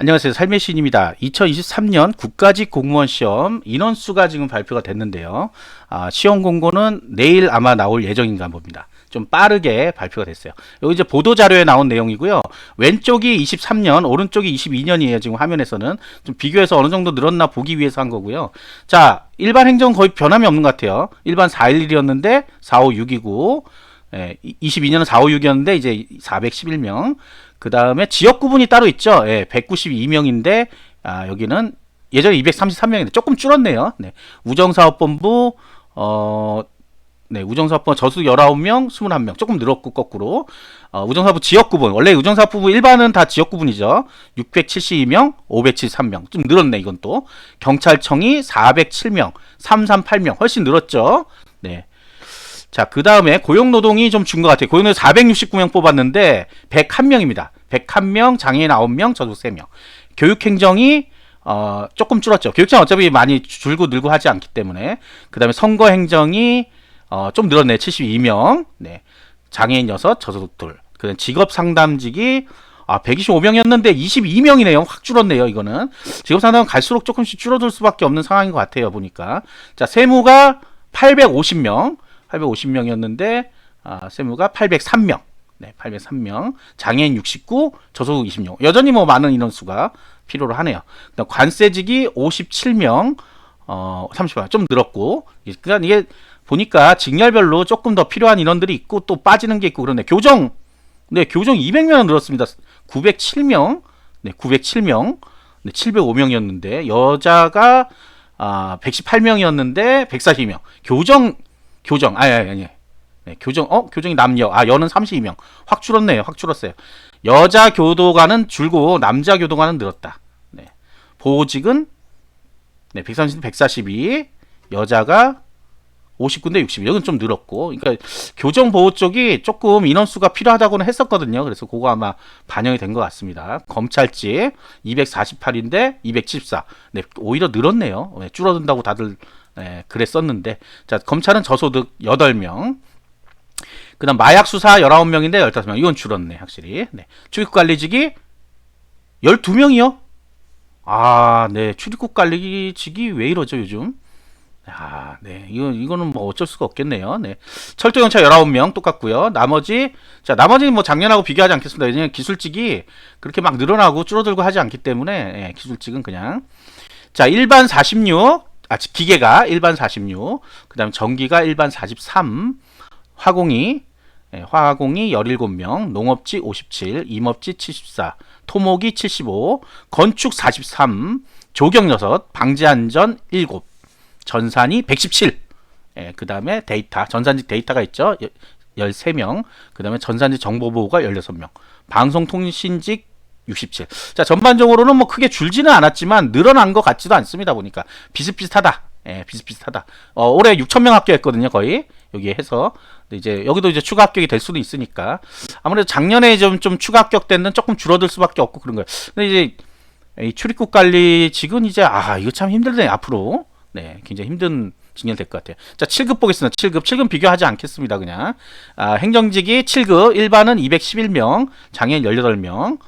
안녕하세요. 삶의 신입니다. 2023년 국가직 공무원 시험 인원수가 지금 발표가 됐는데요. 아, 시험 공고는 내일 아마 나올 예정인가 봅니다. 좀 빠르게 발표가 됐어요. 여기 이제 보도 자료에 나온 내용이고요. 왼쪽이 23년, 오른쪽이 22년이에요. 지금 화면에서는 좀 비교해서 어느 정도 늘었나 보기 위해서 한 거고요. 자, 일반 행정 거의 변함이 없는 것 같아요. 일반 411이었는데 456이고 예, 22년은 456이었는데 이제 411명. 그 다음에 지역 구분이 따로 있죠. 예, 192명인데 아, 여기는 예전에 233명인데 조금 줄었네요. 네. 우정사업본부 어 네, 우정사업부 저수 19명, 21명. 조금 늘었고 거꾸로. 어, 우정사업부 지역 구분. 원래 우정사업부 일반은 다 지역 구분이죠. 672명, 573명. 좀 늘었네, 이건 또. 경찰청이 407명, 338명. 훨씬 늘었죠. 네. 자, 그 다음에 고용노동이 좀 준 것 같아요. 고용노동 469명 뽑았는데 101명입니다. 101명, 장애인 9명, 저도 3명. 교육행정이 어, 조금 줄었죠. 교육청 어차피 많이 줄고 늘고 하지 않기 때문에. 그 다음에 선거행정이 어, 좀 늘었네. 72명. 네. 장애인 6, 저소득 둘. 그 다음 직업상담직이 아, 125명이었는데 22명이네요. 확 줄었네요, 이거는. 직업상담은 갈수록 조금씩 줄어들 수밖에 없는 상황인 것 같아요, 보니까. 자, 세무가 850명. 850명이었는데 아, 세무가 803명. 네, 803명. 장애인 69, 저소득 20명. 여전히 뭐 많은 인원수가 필요로 하네요. 그다음 관세직이 57명. 어, 30명. 좀 늘었고. 그러니까 이게 보니까 직렬별로 조금 더 필요한 인원들이 있고 또 빠지는 게 있고 그런데 교정 네, 교정 200명 늘었습니다. 907명. 네, 907명. 네, 705명이었는데 여자가 아, 118명이었는데 142명. 교정 교정. 아니 아니 아니 네, 교정. 어 교정이 남녀. 아 여는 32명. 확 줄었네요. 확 줄었어요. 여자 교도관은 줄고 남자 교도관은 늘었다. 네. 보직은 네 130, 142 여자가 59인데 60 여기는 좀 늘었고. 그러니까 교정 보호 쪽이 조금 인원수가 필요하다고는 했었거든요. 그래서 그거 아마 반영이 된 것 같습니다. 검찰직 248인데 274 네, 오히려 늘었네요. 네, 줄어든다고 다들 네, 그랬었는데 자 검찰은 저소득 8명 그 다음 마약 수사 19명인데 15명 이건 줄었네 확실히 네. 출입국 관리직이 12명이요 아 네 출입국 관리직이 왜 이러죠 요즘 아, 네. 이거, 이거는 뭐 어쩔 수가 없겠네요. 네. 철도경찰 19명 똑같고요. 나머지, 자, 나머지는 뭐 작년하고 비교하지 않겠습니다. 왜냐면 기술직이 그렇게 막 늘어나고 줄어들고 하지 않기 때문에, 예, 기술직은 그냥. 자, 일반 46, 아, 기계가 일반 46, 그 다음에 전기가 일반 43, 화공이, 예, 화공이 17명, 농업직 57, 임업직 74, 토목이 75, 건축 43, 조경 6, 방지안전 7, 전산이 117. 예, 그 다음에 데이터, 전산직 데이터가 있죠. 13명. 그 다음에 전산직 정보보호가 16명. 방송통신직 67. 자, 전반적으로는 뭐 크게 줄지는 않았지만 늘어난 것 같지도 않습니다. 보니까. 비슷비슷하다. 예, 비슷비슷하다. 어, 올해 6,000명 합격했거든요, 거의. 여기에 해서. 이제, 여기도 이제 추가 합격이 될 수도 있으니까. 아무래도 작년에 좀, 좀 추가 합격 때는 조금 줄어들 수밖에 없고 그런 거예요. 근데 이제, 이 출입국 관리직은 이제, 아, 이거 참 힘들네, 앞으로. 네, 굉장히 힘든 직렬 될것 같아요. 자, 7급 보겠습니다. 7급. 7급 비교하지 않겠습니다. 그냥. 아, 행정직이 7급, 일반은 211명, 장애인 18명.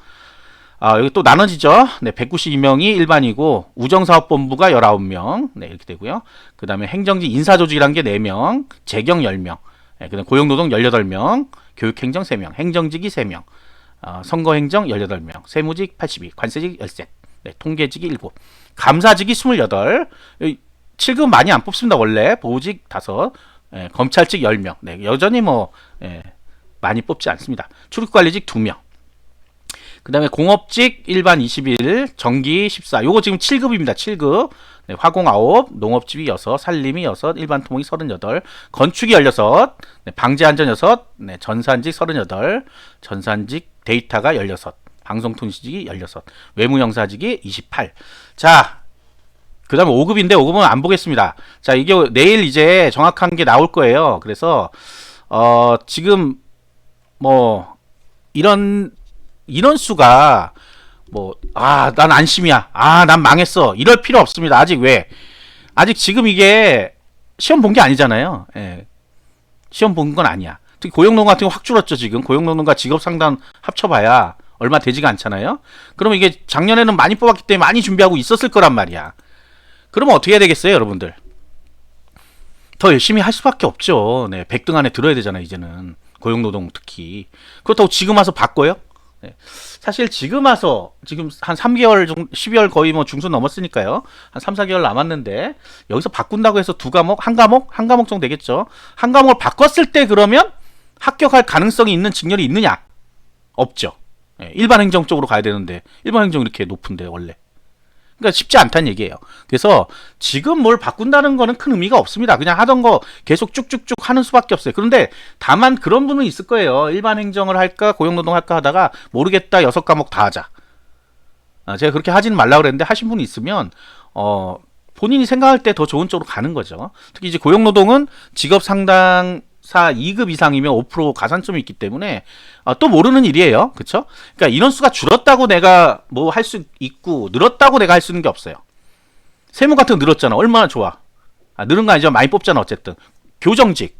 아, 여기 또 나눠지죠. 네, 192명이 일반이고, 우정사업본부가 19명. 네, 이렇게 되고요. 그 다음에 행정직 인사조직이란 게 4명, 재경 10명, 네, 그 다음 고용노동 18명, 교육행정 3명, 행정직이 3명, 어, 선거행정 18명, 세무직 82, 관세직 13, 네, 통계직이 7, 감사직이 28, 7급 많이 안 뽑습니다. 원래 보직 5, 예, 검찰직 10명. 네, 여전히 뭐 예, 많이 뽑지 않습니다. 출입관리직 2명. 그 다음에 공업직 일반 21, 전기 14. 요거 지금 7급입니다. 7급. 네, 화공 9, 농업집이 6, 산림이 6, 일반 토목이 38, 건축이 16, 네, 방제 안전 6, 네, 전산직 38, 전산직 데이터가 16, 방송통신직이 16, 외무영사직이 28. 자, 그 다음에 5급인데 5급은 안 보겠습니다. 자, 이게 내일 이제 정확한 게 나올 거예요. 그래서, 어, 지금, 뭐, 이런, 인원수가, 뭐, 아, 난 안심이야. 아, 난 망했어. 이럴 필요 없습니다. 아직 왜? 아직 지금 이게 시험 본 게 아니잖아요. 예. 시험 본 건 아니야. 특히 고용노동 같은 거 확 줄었죠, 지금. 고용노동과 직업상담 합쳐봐야 얼마 되지가 않잖아요. 그러면 이게 작년에는 많이 뽑았기 때문에 많이 준비하고 있었을 거란 말이야. 그러면 어떻게 해야 되겠어요, 여러분들? 더 열심히 할 수밖에 없죠. 네, 100등 안에 들어야 되잖아요, 이제는. 고용노동 특히. 그렇다고 지금 와서 바꿔요? 네. 사실 지금 와서 지금 한 3개월 정도 12월 거의 뭐 중순 넘었으니까요. 한 3, 4개월 남았는데 여기서 바꾼다고 해서 두 과목, 한 과목, 한 과목 정도 되겠죠. 한 과목을 바꿨을 때 그러면 합격할 가능성이 있는 직렬이 있느냐? 없죠. 예, 일반 행정 쪽으로 가야 되는데 일반 행정 이렇게 높은데 원래. 그러니까 쉽지 않다는 얘기예요. 그래서 지금 뭘 바꾼다는 거는 큰 의미가 없습니다. 그냥 하던 거 계속 쭉쭉쭉 하는 수밖에 없어요. 그런데 다만 그런 분은 있을 거예요. 일반 행정을 할까 고용노동 할까 하다가 모르겠다 여섯 과목 다 하자. 아, 제가 그렇게 하지는 말라고 그랬는데 하신 분이 있으면 어 본인이 생각할 때 더 좋은 쪽으로 가는 거죠. 특히 이제 고용노동은 직업 상당 사 2급 이상이면 5% 가산점이 있기 때문에 아, 또 모르는 일이에요. 그렇죠? 그러니까 인원수가 줄었다고 내가 뭐 할 수 있고 늘었다고 내가 할 수 있는 게 없어요. 세무 같은 거 늘었잖아. 얼마나 좋아. 아, 늘은 거 아니죠. 많이 뽑잖아. 어쨌든. 교정직.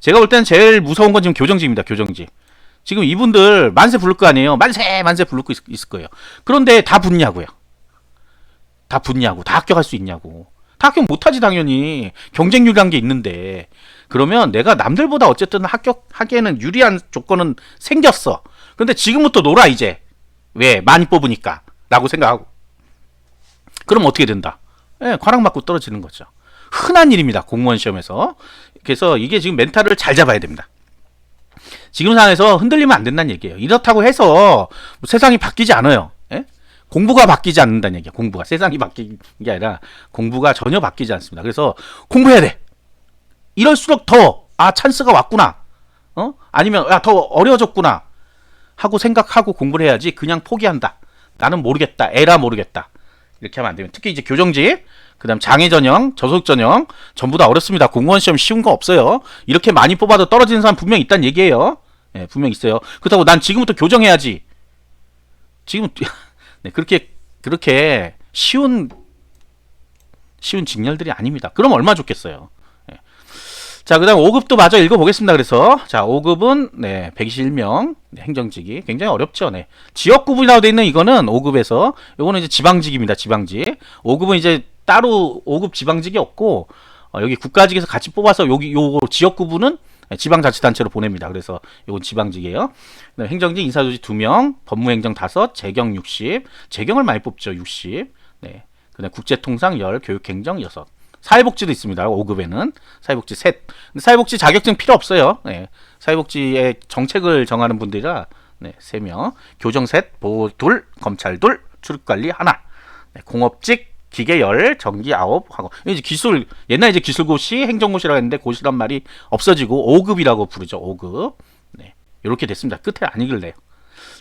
제가 볼 때는 제일 무서운 건 지금 교정직입니다. 교정직. 지금 이분들 만세 부를 거 아니에요. 만세 만세 부를 거 있, 있을 거예요. 그런데 다 붙냐고요. 다 붙냐고. 다 합격할 수 있냐고. 다 합격 못하지 당연히. 경쟁률이란 게 있는데. 그러면 내가 남들보다 어쨌든 합격하기에는 유리한 조건은 생겼어. 근데 지금부터 놀아 이제. 왜? 많이 뽑으니까. 라고 생각하고. 그럼 어떻게 된다? 예, 과락 맞고 떨어지는 거죠. 흔한 일입니다. 공무원 시험에서. 그래서 이게 지금 멘탈을 잘 잡아야 됩니다. 지금 상황에서 흔들리면 안 된다는 얘기예요. 이렇다고 해서 뭐 세상이 바뀌지 않아요. 예? 공부가 바뀌지 않는다는 얘기야. 공부가 세상이 바뀌는 게 아니라 공부가 전혀 바뀌지 않습니다. 그래서 공부해야 돼. 이럴수록 더 아 찬스가 왔구나. 어? 아니면 야더 어려워졌구나. 하고 생각하고 공부를 해야지 그냥 포기한다. 나는 모르겠다. 에라 모르겠다. 이렇게 하면 안 되면 특히 이제 교정직 그다음 장애 전형, 저속 전형 전부 다 어렵습니다. 공무원 시험 쉬운 거 없어요. 이렇게 많이 뽑아도 떨어지는 사람 분명 있다는 얘기예요. 예, 분명 있어요. 그렇다고 난 지금부터 교정해야지. 지금 네, 그렇게 그렇게 쉬운 쉬운 직렬들이 아닙니다. 그럼 얼마 좋겠어요. 예. 자, 그 다음 5급도 마저 읽어보겠습니다. 그래서 자, 5급은 네, 121명 네, 행정직이 굉장히 어렵죠. 네. 지역 구분이라고 돼 있는 이거는 5급에서 요거는 이제 지방직입니다. 지방직. 5급은 이제 따로 5급 지방직이 없고 어, 여기 국가직에서 같이 뽑아서 여기 요 지역 구분은 지방자치단체로 보냅니다. 그래서 이건 지방직이에요. 네, 행정직 인사조직 2명, 법무행정 5, 재경 60, 재경을 많이 뽑죠. 60. 네. 그 다음 국제통상 10, 교육행정 6. 사회복지도 있습니다. 5급에는 사회복지 셋. 사회복지 자격증 필요 없어요. 네. 사회복지의 정책을 정하는 분들이라 네, 3명. 교정 셋, 보호 둘, 검찰 둘, 출입관리 하나. 네, 공업직 기계 열, 전기 아홉 하고 이제 기술 옛날 이제 기술고시, 행정고시라고 했는데 고시란 말이 없어지고 5급이라고 부르죠. 5급. 네. 이렇게 됐습니다. 끝에 안 읽을래요.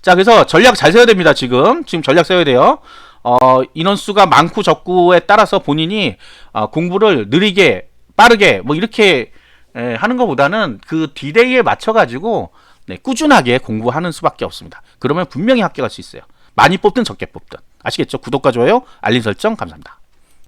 자, 그래서 전략 잘 세워야 됩니다. 지금 지금 전략 세워야 돼요. 어, 인원수가 많고 적고에 따라서 본인이 어, 공부를 느리게 빠르게 뭐 이렇게 에, 하는 것보다는 그 디데이에 맞춰 가지고 네, 꾸준하게 공부하는 수밖에 없습니다. 그러면 분명히 합격할 수 있어요. 많이 뽑든 적게 뽑든. 아시겠죠? 구독과 좋아요, 알림 설정 감사합니다.